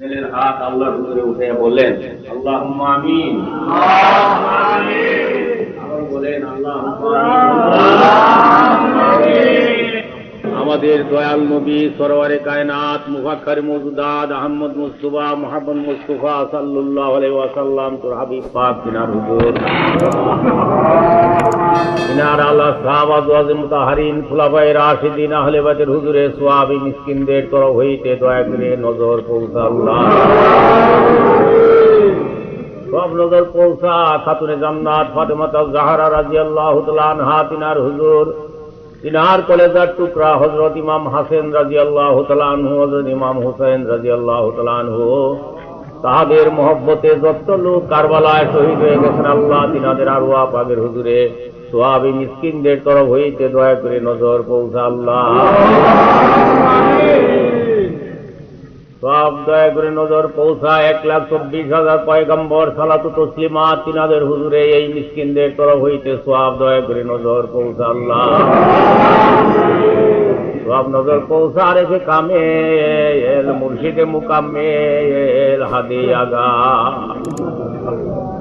ছেলের হাত আল্লাহর হুজুরে উঠে বললেন আল্লাহ আমিন। আবার বলেন আল্লাহ আমাদের দয়াল নবী সরোয়ারে কায়নাত মুফাক্কার মজুদাদ আহমদ মুস্তফা মোহাম্মদ মুস্তফা সাল্লাল্লাহু ওয়াসাল্লাম, তোর হাবিব পাক হুজুর। আল্লাহ সাহাবা দুয়াজ মুতাহারিন রাশিদিন, আহলে হুজুরে, সোয়াবি মিসকিনদের তরফ হইতে দয়া করে নজর সব নজর পৌঁছা, খাতুনে জান্নাত ফাতেমাতা জাহারা রাদিয়াল্লাহু তাআলা আনহা হুজুর। তিনার কলেজার টুকরা হজরত ইমাম হাসেন রাজি আল্লাহ তালানহু হজরত ইমাম হুসেন রাজি আল্লাহ তালানহু তাহাদের মহব্বতে যত লোক কারবালায় শহীদ হয়ে গেছেন, আল্লাহ তিনাদের আরও আপাদের হুজুরে সোয়াবি মিসকিনদের তরফ হইতে দয়া করে নজর পৌঁছা আল্লাহ। সব দয়া করে নজর পৌঁছা এক লাখ চব্বিশ হাজার পয়গম্বর সালাতু তসলিমা তিনাদের হুজুরে এই মিসকিনদের তরফ হইতে সব দয়া করে নজর পৌঁছা আল্লাহ। সব নজর পৌঁছা রেখে কামে এল মুর্শিদে মুকামে এল হাদি আগা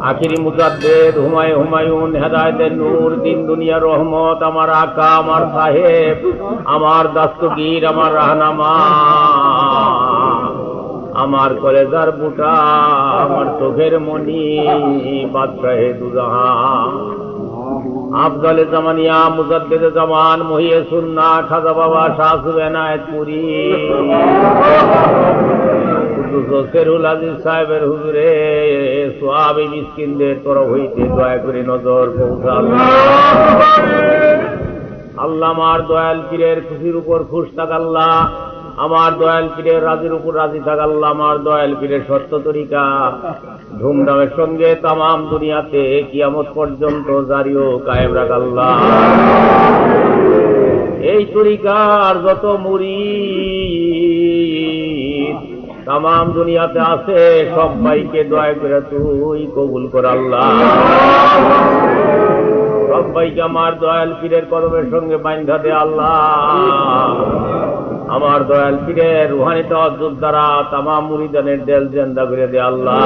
আখিরি মুজাদ্দের হুমায় হুমায়ুন হেদায়তের নূর, দিন দুনিয়া রহমত, আমার আকা, আমার সাহেব, আমার দাস্তগীর, আমার রাহনামা। আমার কলেজার বুটা, আমার চোখের মনি, বাদশাহে দুজাহা। আফজলে জামানিয়া, মুজাদ্দেদে জামান, মহিয়ে সুন্না, খাজা বাবা, শাহ সুবেনায়ত পুরী। সাহেবের হুজুরে, সোয়াবি মিসকিনদের তরফ হইতে দয়া করে নজর পৌঁছাল আল্লাহ আমার দয়াল পীরের খুশির উপর খুশ থাক আল্লাহ। আমার দয়াল পীরের রাজির উপর রাজি থাক আমার দয়াল পীরের সত্য তরিকা। ধুমধামের সঙ্গে তামাম দুনিয়াতে কিয়ামত পর্যন্ত জারিও কায়েম রাখ আল্লাহ। এই তরিকার যত মুড়ি তামাম দুনিয়াতে আছে সবাইকে দয়া করে তুই কবুল কর আল্লাহ। সবাইকে আমার দয়াল পীরের কদমের সঙ্গে বান্ধা দে আল্লাহ। আমার দয়াল পীরের রুহানি তজ্জুদ দ্বারা তামাম মুরিদানের দেল জেন্দা করে দে আল্লাহ।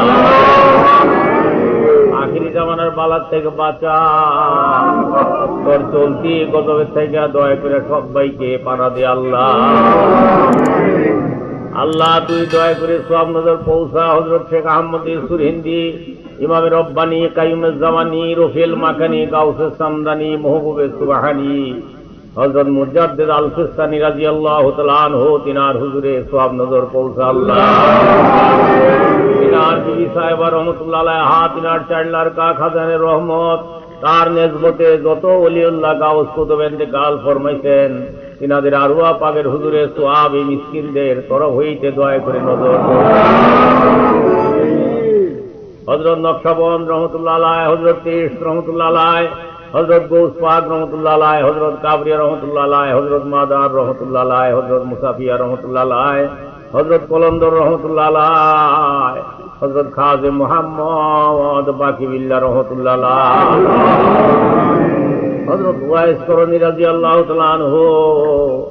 আখিরি জামানার বালার থেকে বাঁচা। তোর চলতি গজবের থেকে দয়া করে সবাইকে পানা দে আল্লাহ। আল্লাহ, তুই দয়া করে সব নজর পৌঁছা। হজরত শেখ আহমদ ইসুর হিন্দি ইমাম রব্বানি কাইমের জামানি, রফিল মাখানি গাউসে সামদানি, মহবুবে সুবাহানি হজরত মুজাদ্দেদ আল সিস্তানি রাজি আল্লাহ তালান হো তিনার হুজুরে সব নজর পৌঁছা আল্লাহ। তিনার বিবি সাহেবা রহমতুল্লাহ হা, তিনার চাইল্লার কা খাজানের রহমত, তার নেজবতে যত অলিউল্লাহ গাউস কুতুবেন্তে গাল ফরমাইছেন, তিনাদের আরুয়া পাগের হুজুরে সোয়াব এই মিসকিনদের তরফ হইতে দয়া করে নজর হজরত নকশাবন্দ রহমতুল্লাহ হজরত তিস রহমতুল্লাহ আলাই হজরত গৌস পাক রহমতুল্লাহ আলাই হজরত কাবরিয়া রহমতুল্লাহ আলাই হজরত মাদার রহমতুল্লাহ আলাই হজরত মুসাফিয়া রহমতুল্লাহ আলাই হজরত কলন্দর রহমতুল্লাহ আলাই হজরত খাজে মোহাম্মদ বাকিবিল্লা রহমতুল্লাহ আলাই হজরত ওয়াইস করণী রাজি আল্লাহ তালানহ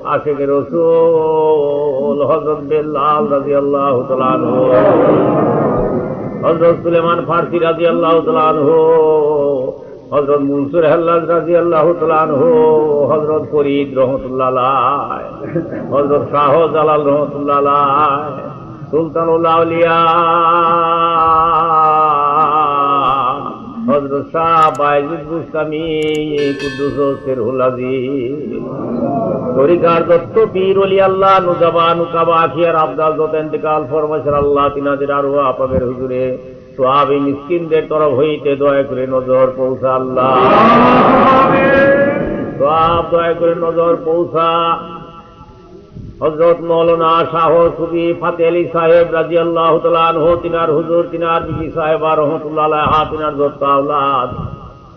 আশেখ রসুল হজরত বেল্লাল রাজি আল্লাহ তালানহ হজরত সুলেমান ফার্সি রাজি আল্লাহ তালানহ হজরত মুনসুর হেল্লাজ রাজি আল্লাহ তালানহ হজরত ফরিদ রহমতুল্লাহ হজরত শাহ জালাল রহমতুল্লাহ সুলতানুল্লাহ হজরত শাহ বাইজুল বুস্তামি কুদ্দুস সেরহুল আজিজ তরিকার দত্ত পীর অলি আল্লাহ, নুজাবা নুকাবা আখিয়ার আবদাল যত ইন্তেকাল ফরমাইশের আল্লাহ তিনাদের আরও আপাদের হুজুরে। সোয়াবি মিসকিনদের তরফ হইতে দয়া করে নজর পৌঁছা আল্লাহ। সোয়াব দয়া করে নজর পৌঁছা। হজরত মৌলানা শাহ সুবি ফাতে আলী সাহেব রাজি আল্লাহ তালানহ তিনার হুজুর, তিনার বিবি সাহেবা রহমতুল্লাহ তিনার যত আওলাদ।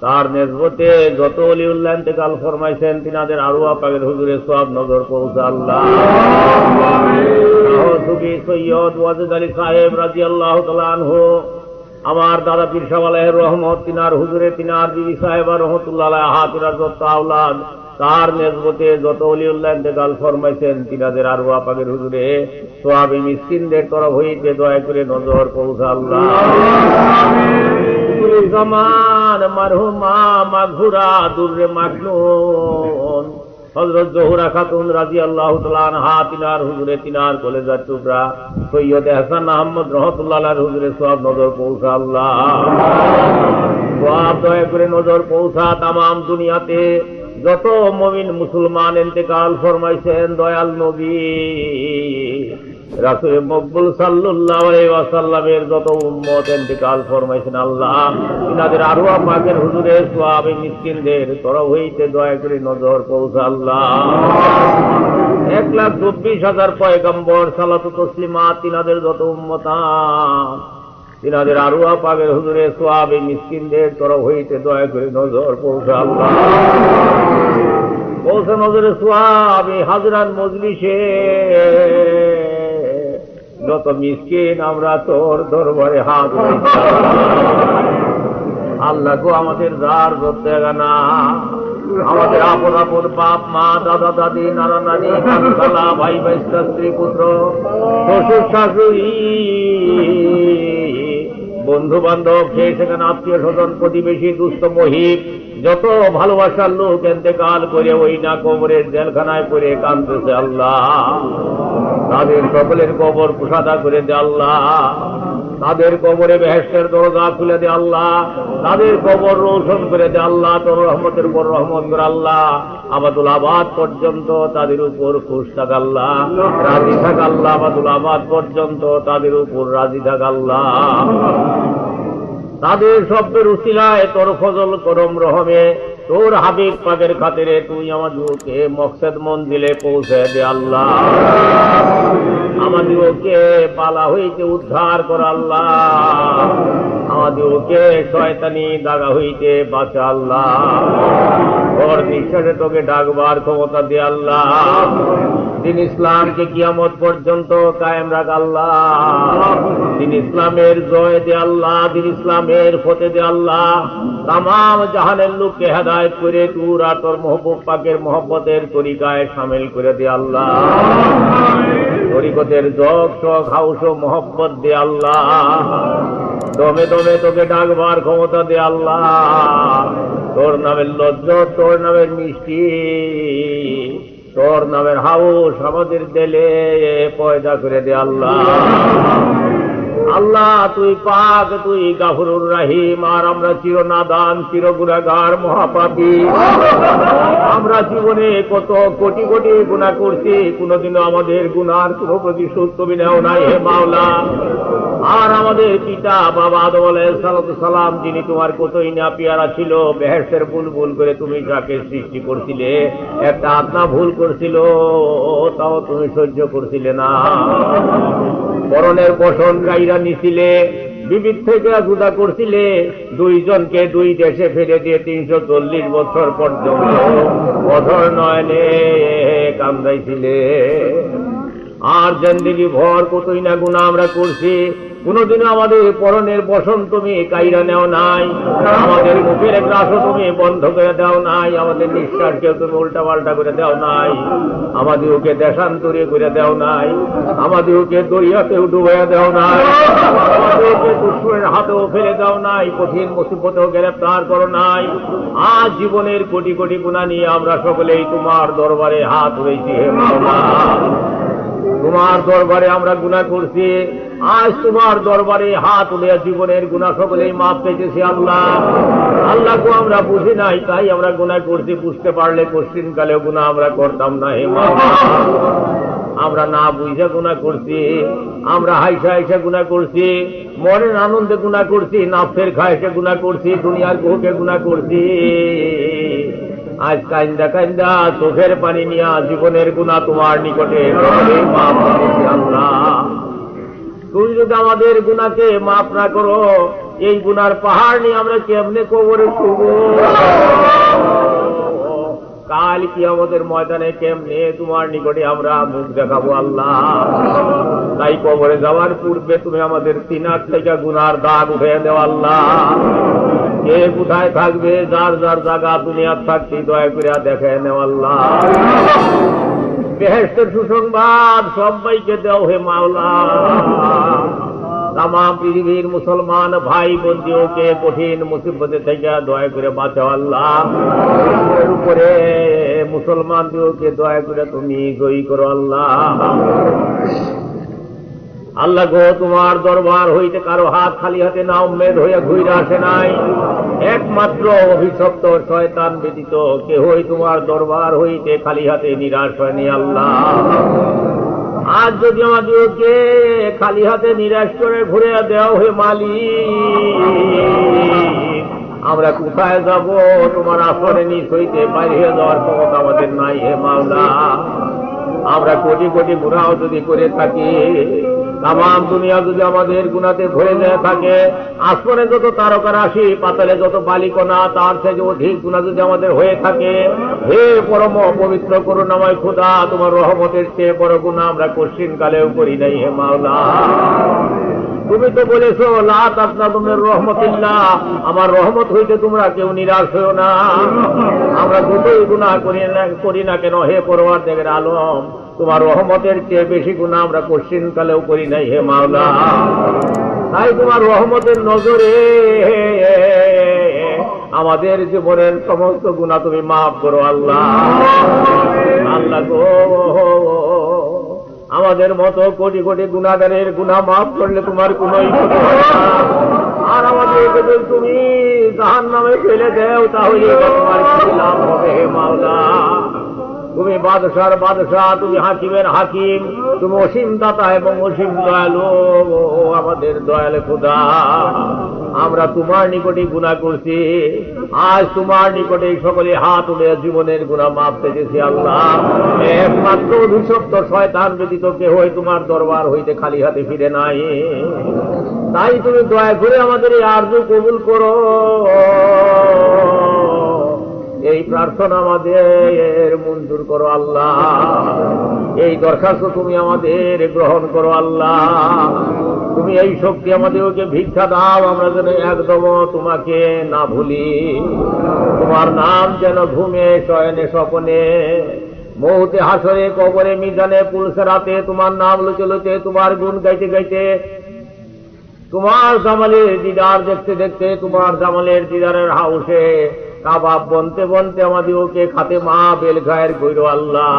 তার নেজবতে যত অলি উল্লাহ ইন্তেকাল ফরমাইছেন, তিনাদের আরও পাগের হুজুরে সব নজর পৌঁছা আল্লাহ। সুবি সৈয়দ ওয়াজেদ আলী সাহেব রাজি আল্লাহ তালানহ আমার দাদা পীর সাহেব রহমত তিনার হুজুরে তিনার বিবি সাহেবা রহমতুল্লাহ যত আওলাদ তার নেজবতে যত অলিউল্লাহ ইন্তেকাল ফরমাইছেন তিনাদের আরও আপাকের হুজুরে সোয়াবি মিসকিনদের তরফ হইতে দয়া করে নজর পৌঁছা আল্লাহ জামান মারহুমা মাঘুরা দুর্রে মাখনুন হজরত জহুরা খাতুন রাজি আল্লাহ হা তিনার হুজুরে, তিনার কলেজার টুকরা। সৈয়দ হাসান আহমদ রহমতুল্লাহ হুজুরে সব নজর পৌঁছা আল্লাহ। সব দয়া করে নজর পৌঁছা তাম দুনিয়াতে। যত মমিন মুসলমান এতেকাল ফরমাইছেন দয়াল নবী। রাসুল মকবুল সাল্লাহ ওয়াসাল্লামের যত উম্মত এতেকাল ফরমাইছেন, আল্লাহ তিনাদের আরও পাকের হুজুরে সোয়াবে মিসকিনদের তরফ হইতে দয়া করে নজর পৌঁছা, আল্লাহ। এক লাখ চব্বিশ হাজার পয়গম্বর সালাত তসলিমা তিনাদের যত উম্মতান তিনাদের আরুয়া পাগের হুজুরে সোয়াবে মিসকিনদের তরফ হইতে দয়া করে নজর পৌঁছা, আল্লাহ। পৌঁছে নজরে সোয়াবে হাজরান মজলিসে। যত মিসকিন, আমরা তোর দরবারে হাত আল্লাহ গো, আমাদের যার ধরতে না, আমাদের আপন আপন বাপ, মা, দাদা, দাদি, নানা, নানি খালা ভাই ভাই, স্ত্রী, পুত্র, শ্বশুর, শাশুড়ি বন্ধু বান্ধব সেখানে আত্মীয় স্বজন প্রতিবেশী, দুস্থ মহিব যত ভালোবাসার লোক এতেকাল করে ওই না কবরের জেলখানায় পড়ে কাঁদতেছে আল্লাহ। তাদের সকলের কবর কুসাদা করে দে আল্লাহ। তাদের কবরে বেহেস্টের দরজা খুলে দে আল্লাহ। তাদের কবর রোশন করে দে আল্লাহ, তোর রহমতের উপর রহমত করে আল্লাহ। আবাদুল আবাদ পর্যন্ত তাদের উপর খুশ থাক আল্লাহ। রাজি থাক আল্লাহ, আবাদুল আবাদ পর্যন্ত তাদের উপর রাজি থাক আল্লাহ। তাদের শব্দের উশিলায় তোর ফজল করম রহমে। তোর হাবিব পাকের খাতিরে তুই আমাদেরকে মকসদ মন্দিরে পৌঁছে দে আল্লাহ। আমাদেরকে পালা হইতে উদ্ধার কর আল্লাহ। আমাদেরকে শয়তানি দাগা হইতে বাঁচা আল্লাহ। তোর নিঃশ্বাসে তোকে ডাকবার ক্ষমতা দে আল্লাহ। দিন ইসলামকে কিয়ামত পর্যন্ত কায়েম রাখ আল্লাহ। দিন ইসলামের জয় দে আল্লাহ, দিন ইসলামের ফতে দে আল্লাহ। তাম জাহানের লোককে হেদায়ত করে তুর আর তোর মহবুব পাকের মহব্বতের তরিকায় সামিল করে দে আল্লাহ। তরিকতের জগ, শখ, হাউস ও মহব্বত দে আল্লাহ। দমে দমে তোকে ডাকবার ক্ষমতা দে আল্লাহ। তোর নামের লজ্জ, তোর নামের মিষ্টি। তোর নামের হাউস আমাদের দেলে পয়দা করে দে আল্লাহ। আল্লাহ, তুই পাক, তুই গাফরুর রাহিম। আর আমরা চির নাদান চির গুণাগার মহাপাপী। আমরা জীবনে কত কোটি কোটি গুণা করছি, কোনোদিনও আমাদের গুনার কোনো প্রতিশোধ তুমি নেও নাই হে মাওলা। আর আমাদের পিতা বাবা আদম সালাম, যিনি তোমার কতই না পেয়ারা ছিল বেহেসের ভুল ভুল করে তুমি যাকে সৃষ্টি করছিলে, একটা আত্মা ভুল করছিল, তাও তুমি সহ্য করছিলে না। পরনের বসন গাইরা নিছিলে, বিবিধ থেকে জুদা করছিলে। দুইজনকে দুই দেশে ফেলে দিয়ে তিনশো চল্লিশ বছর পর্যন্ত বছর নয়নে কান্দাইছিলে আর জেন্দিগি ভর কতই না গুণা আমরা করছি। কোনোদিনও আমাদের পরনের বসন তুমি কাইরা নেও নাই। আমাদের মুখের গ্রাসও তুমি বন্ধ করে দাও নাই। আমাদের নিঃশ্বাসকে তুমি উল্টা পাল্টা করে দাও নাই। আমাদের ওকে দেশান্তরে করে দাও নাই। আমাদের ওকে দরিয়াতেও ডুবাইয়া দাও নাই। আমাদের ওকে দুশ্মনের হাতেও ফেলে দাও নাই। কঠিন মুসিবতেও গ্রেপ্তার করো নাই। আজ জীবনের কোটি কোটি গুণা নিয়ে আমরা সকলেই তোমার দরবারে হাত হয়েছি হে মাওলা তোমার দরবারে আমরা গুণা করছি। আজ তোমার দরবারে হাত উঠে জীবনের গুণা সকলেই মাপ পেয়েছি আল্লাহ। আল্লাহ কো আমরা বুঝি নাই, তাই আমরা গুণা করছি। বুঝতে পারলে কোশ্চিন গুণা আমরা করতাম না হে আমরা না বুঝে গুণা করছি, আমরা হাইসা হাইসা গুণা করছি, মনের আনন্দে গুণা করছি, নাফের খাইসে গুণা করছি, দুনিয়ার গুহকে গুণা করছি। আজ কাইন্দা কাইন্দা চোখের পানি নিয়া জীবনের গুণা তোমার নিকটে তুই যদি আমাদের গুণাকে মাফ না করো, এই গুনার পাহাড় নিয়ে আমরা কেমনে কবরে শুভ কাল কি আমাদের ময়দানে কেমনে তোমার নিকটে আমরা মুখ দেখাবো আল্লাহ? তাই কবরে যাওয়ার পূর্বে তুমি আমাদের তিনার থেকে গুনার দাগ উঠে দেও আল্লাহ। কে কোথায় থাকবে, যার যার জায়গা দুনিয়ার থাকতে দয়া করে দেখে নেওয়াল্লাহ বেহেস্তের সুসংবাদ সবাইকে দেও হে মাওলা। তামা পৃথিবীর মুসলমান ভাই বন্ধুকে কঠিন মুসিবতে থেকে দয়া করে বাঁচাও আল্লাহ। উপরে মুসলমান দিওকে দয়া করে তুমি জয়ী করো আল্লাহ। আল্লাহ গো, তোমার দরবার হইতে কারও হাত খালি হাতে না উম্মেদ হইয়া ঘুরে আসে নাই। একমাত্র অভিশপ্ত শয়তান ব্যতীত কেহই তোমার দরবার হইতে খালি হাতে নিরাশ হয়নি আল্লাহ। আজ যদি আমাদেরকে খালি হাতে নিরাশ করে ঘুরে দেওয়া হয়ে মালি আমরা কোথায় যাব? তোমার আসরে নিচ হইতে বাইরে যাওয়ার ক্ষমতা আমাদের নাই হে মাওলা। আমরা কোটি কোটি ঘোরাও যদি করে থাকি তাম দুনিয়া যদি আমাদের গুণাতে ভরে দেয়া থাকে, আসমানে যত তারকা রাশি, পাতালে যত বালিকণা, তার থেকে অধিক গুণা যদি আমাদের হয়ে থাকে, হে পরম পবিত্র করুণাময় খোদা, তোমার রহমতের চেয়ে বড় গুণা আমরা কশ্চিন কালেও করি নাই হে মাওলা। তুমি তো বলেছ লাত আপনা তোমার রহমতুল্লাহ, আমার রহমত হইতে তোমরা কেউ নিরাশ হয়েও না। আমরা যতই গুণা করি না করি না কেন, হে পরবার দেখের আলম তোমার রহমতের চেয়ে বেশি গুণা আমরা কশ্চিন কালেও করি নাই, হে মাওলা। তাই তোমার রহমতের নজরে আমাদের জীবনের সমস্ত গুণা তুমি মাফ করো, আল্লাহ। আল্লাহ গো। আমাদের মতো কোটি কোটি গুণাগারের গুণা মাফ করলে তোমার কোন আর আমাদের যদি তুমি জাহান নামে ফেলে দেও, তাহলে তোমার কি লাভ হবে মাওলা? তুমি বাদশার বাদশাহ, তুমি হাকিমের হাকিম। তুমি অসীম দাতা এবং অসীম দয়ালু আমাদের দয়ালে খুদা, আমরা তোমার নিকটে গুণা করছি। আজ তোমার নিকটে সকলে হাত উঠে জীবনের গুণা মাপ পেয়েছি আল্লাহ। একমাত্র অভিশপ্ত শয়তান ব্যতীত কেহ তোমার দরবার হইতে খালি হাতে ফিরে নাই। তাই তুমি দয়া করে আমাদের এই আর্য কবুল করো। এই প্রার্থনা আমাদের মঞ্জুর করো আল্লাহ। এই দরখাস্ত তুমি আমাদের গ্রহণ করো আল্লাহ। তুমি এই শক্তি আমাদেরকে ভিক্ষা দাও, আমরা যেন একদম তোমাকে না ভুলি। তোমার নাম যেন ঘুমে, শয়নে, স্বপনে। মৌতে, হাসরে, কবরে, মিজানে, পুলসে, রাতে তোমার নাম লুচে লুচে তোমার গুণ গাইতে গাইতে, তোমার জামালের দিদার দেখতে দেখতে, তোমার জামালের দিদারের হাউসে কাবাব বনতে বনতে আমাদের ওকে খাতে মা বেল গায়ের গৈর আল্লাহ।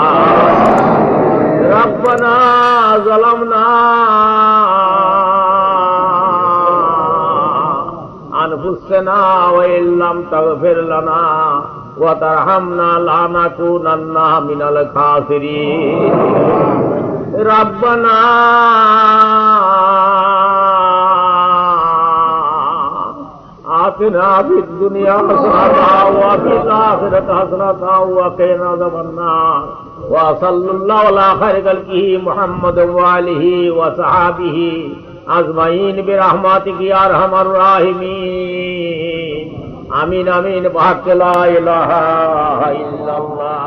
রব্বানা জালামনা। আনফুসনা রব্বানা آتنا في الدنيا حسنة وفي الآخرة حسنة وقنا عذاب النار. وصلى الله على خير خلقه محمد وآله وصحابه أجمعين برحمات کی ارحم الراحمین. آمین آمین. بحق لا الہ الا اللہ.